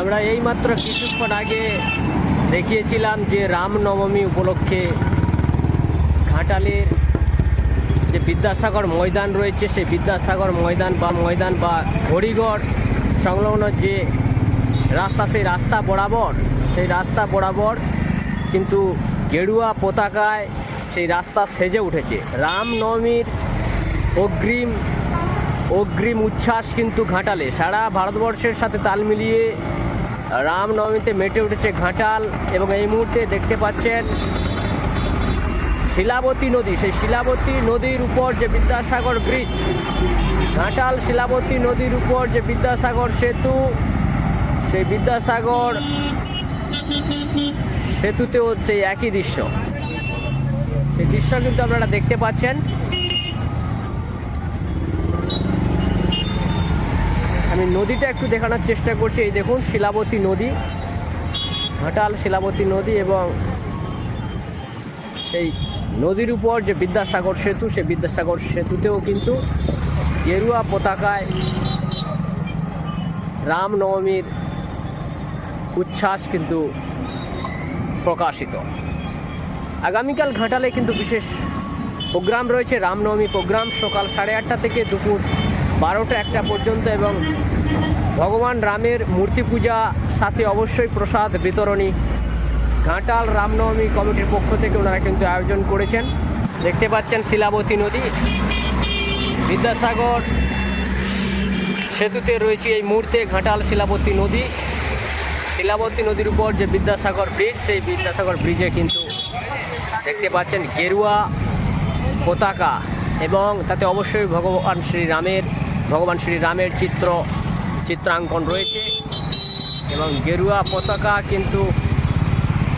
আমরা এইমাত্র কিছুক্ষণ আগে দেখিয়েছিলাম যে রামনবমী উপলক্ষে ঘাটালের যে বিদ্যাসাগর ময়দান রয়েছে, সেই বিদ্যাসাগর ময়দান বা ময়দান বা হরিগড় সংলগ্ন যে রাস্তা, সেই রাস্তা বরাবর, সেই রাস্তা বরাবর কিন্তু গেরুয়া পতাকায় সেই রাস্তা সেজে উঠেছে। রামনবমীর অগ্রিম অগ্রিম উচ্ছ্বাস কিন্তু ঘাটালে। সারা ভারতবর্ষের সাথে তাল মিলিয়ে রামনবমীতে মেটে উঠেছে ঘাটাল এবং এই মুহূর্তে দেখতে পাচ্ছেন শিলাবতী নদী। সেই শিলাবতী নদীর উপর যে বিদ্যাসাগর ব্রিজ, ঘাটাল শিলাবতী নদীর উপর যে বিদ্যাসাগর সেতু, সেই বিদ্যাসাগর সেতুতেও সেই একই দৃশ্য। সেই দৃশ্য কিন্তু আপনারা দেখতে পাচ্ছেন। আমি নদীটা একটু দেখানোর চেষ্টা করছি। এই দেখুন, শিলাবতী নদী। ঘাটাল, শিলাবতী নদী এবং সেই নদীর উপর যে বিদ্যাসাগর সেতু, সেই বিদ্যাসাগর সেতুতেও কিন্তু গেরুয়া পতাকায় রামনবমীর উচ্ছ্বাস কিন্তু প্রকাশিত। আগামীকাল ঘাটালে কিন্তু বিশেষ প্রোগ্রাম রয়েছে, রামনবমী প্রোগ্রাম সকাল সাড়ে আটটা থেকে দুপুর বারোটা একটা পর্যন্ত এবং ভগবান রামের মূর্তি পূজা, সাথে অবশ্যই প্রসাদ, বিতরণী। ঘাটাল রামনবমী কমিটির পক্ষ থেকে ওনারা কিন্তু আয়োজন করেছেন। দেখতে পাচ্ছেন শিলাবতী নদী। বিদ্যাসাগর সেতুতে রয়েছে এই মুহূর্তে ঘাটাল শিলাবতী নদী। শিলাবতী নদীর উপর যে বিদ্যাসাগর ব্রিজ, সেই বিদ্যাসাগর ব্রিজে কিন্তু দেখতে পাচ্ছেন গেরুয়া পতাকা। এবং তাতে অবশ্যই ভগবান শ্রীরামের ভগবান শ্রীরামের চিত্র চিত্রাঙ্কন রয়েছে এবং গেরুয়া পতাকা কিন্তু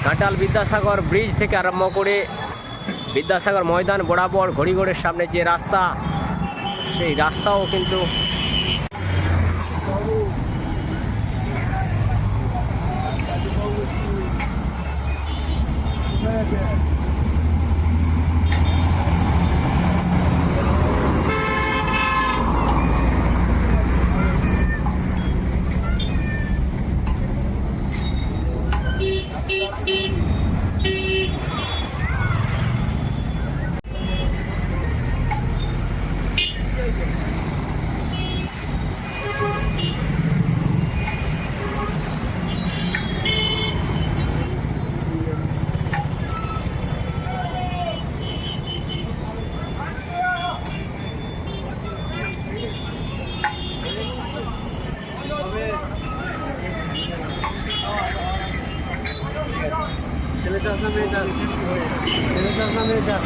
ঘাটাল বিদ্যাসাগর ব্রিজ থেকে আরম্ভ করে বিদ্যাসাগর ময়দান বরাবর ঘড়িগড়ের সামনে যে রাস্তা, সেই রাস্তাও কিন্তু ছেলেটার đi đi đi আপনার মেয়েটা ছেলেটা আপনার মেয়েটা